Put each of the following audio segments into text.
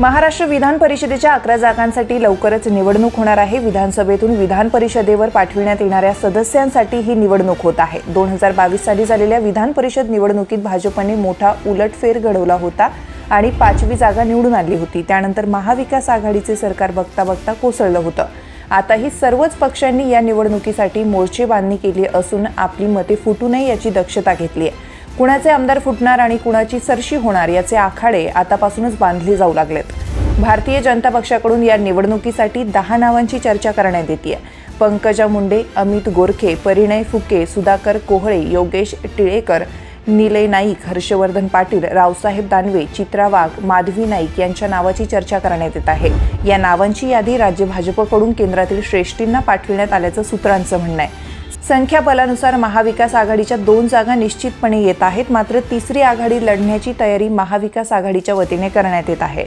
महाराष्ट्र विधान परिषदेच्या अकरा जागांसाठी लवकरच निवडणूक होणार आहे. विधानसभेतून विधान परिषदेवर पाठविण्यात येणाऱ्या सदस्यांसाठी ही निवडणूक होत आहे. दोन हजार बावीस साली झालेल्या विधान परिषद निवडणुकीत भाजपने मोठा उलटफेर घडवला होता आणि पाचवी जागा निवडून आणली होती. त्यानंतर महाविकास आघाडीचे सरकार बघता बघता कोसळलं होतं. आताही सर्वच पक्षांनी या निवडणुकीसाठी मोर्चे बांधणी केली असून आपली मते फुटू नये याची दक्षता घेतली आहे. कुणाचे आमदार फुटणार आणि कुणाची सरशी होणार याचे आखाडे आतापासूनच बांधले जाऊ लागलेत. भारतीय जनता पक्षाकडून या निवडणुकीसाठी दहा नावांची चर्चा करण्यात येते पंकजा मुंडे अमित गोरखे परिणय फुके सुधाकर कोहळे योगेश टिळेकर निलय नाईक हर्षवर्धन पाटील रावसाहेब दानवे चित्रा वाघ माधवी नाईक यांच्या नावाची चर्चा करण्यात येत आहे. या नावांची यादी राज्य भाजपकडून केंद्रातील श्रेष्ठींना पाठविण्यात आल्याचं सूत्रांचं म्हणणं आहे. संख्याबलानुसार महाविकास आघाडीच्या दोन जागा निश्चितपणे येत आहेत. मात्र तिसरी आघाडी लढण्याची तयारी महाविकास आघाडीच्या वतीने करण्यात येत आहे.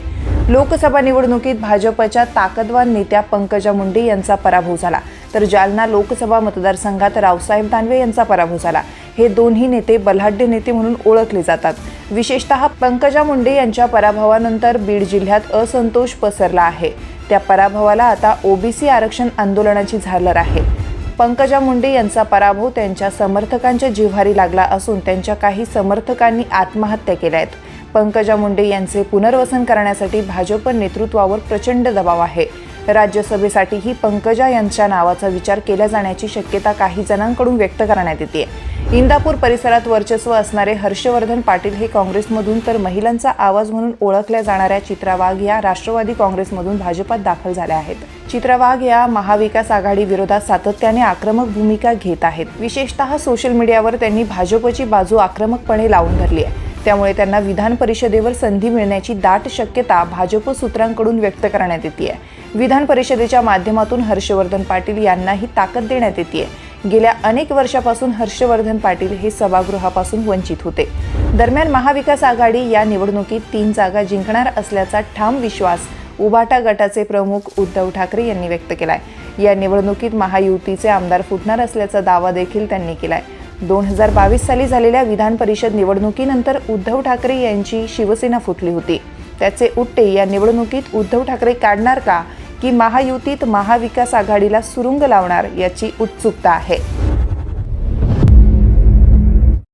लोकसभा निवडणुकीत भाजपच्या ताकदवान नेत्या पंकजा मुंडे यांचा पराभव झाला. तर जालना लोकसभा मतदारसंघात रावसाहेब दानवे यांचा पराभव झाला. हे दोन्ही नेते बलाढ्य नेते म्हणून ओळखले जातात. विशेषतः पंकजा मुंडे यांच्या पराभवानंतर बीड जिल्ह्यात असंतोष पसरला आहे. त्या पराभवाला आता ओबीसी आरक्षण आंदोलनाची झालर आहे. पंकजा मुंडे यांचा पराभव त्यांच्या समर्थकांच्या जिव्हारी लागला असून त्यांच्या काही समर्थकांनी आत्महत्या केल्या आहेत. पंकजा मुंडे यांचे पुनर्वसन करण्यासाठी भाजप नेतृत्वावर प्रचंड दबाव आहे. राज्यसभेसाठीही पंकजा यांच्या नावाचा विचार केला जाण्याची शक्यता काही जणांकडून व्यक्त करण्यात येते. इंदापूर परिसरात वर्चस्व असणारे हर्षवर्धन पाटील हे काँग्रेसमधून तर महिलांचा आवाज म्हणून ओळखल्या जाणाऱ्या चित्रा वाघ या राष्ट्रवादी काँग्रेसमधून भाजपात दाखल झाल्या आहेत. चित्रा वाघ या महाविकास आघाडी विरोधात सातत्याने आक्रमक भूमिका घेत आहेत. विशेषतः सोशल मीडियावर त्यांनी भाजपची बाजू आक्रमकपणे लावून धरली आहे. त्यामुळे त्यांना विधान परिषदेवर संधी मिळण्याची दाट शक्यता भाजप सूत्रांकडून व्यक्त करण्यात येते विधान परिषदेच्या माध्यमातून हर्षवर्धन पाटील यांनाही ताकद देण्यात येते गेल्या अनेक वर्षापासून हर्षवर्धन पाटील हे सभागृहापासून वंचित होते. दरम्यान महाविकास आघाडी या निवडणुकीत तीन जागा जिंकणार असल्याचा ठाम विश्वास उभाटा गटाचे प्रमुख उद्धव ठाकरे यांनी व्यक्त केलाय. या निवडणुकीत महायुतीचे आमदार फुटणार असल्याचा दावा देखील त्यांनी केलाय. दोन हजार बावीस साली झालेल्या विधान परिषद निवडणुकीनंतर उद्धव ठाकरे यांची शिवसेना फुटली होती. त्याचे उट्टे या निवडणुकीत उद्धव ठाकरे काढणार का? की महायुतीत महाविकास आघाडीला सुरुंग लावणार याची उत्सुकता आहे.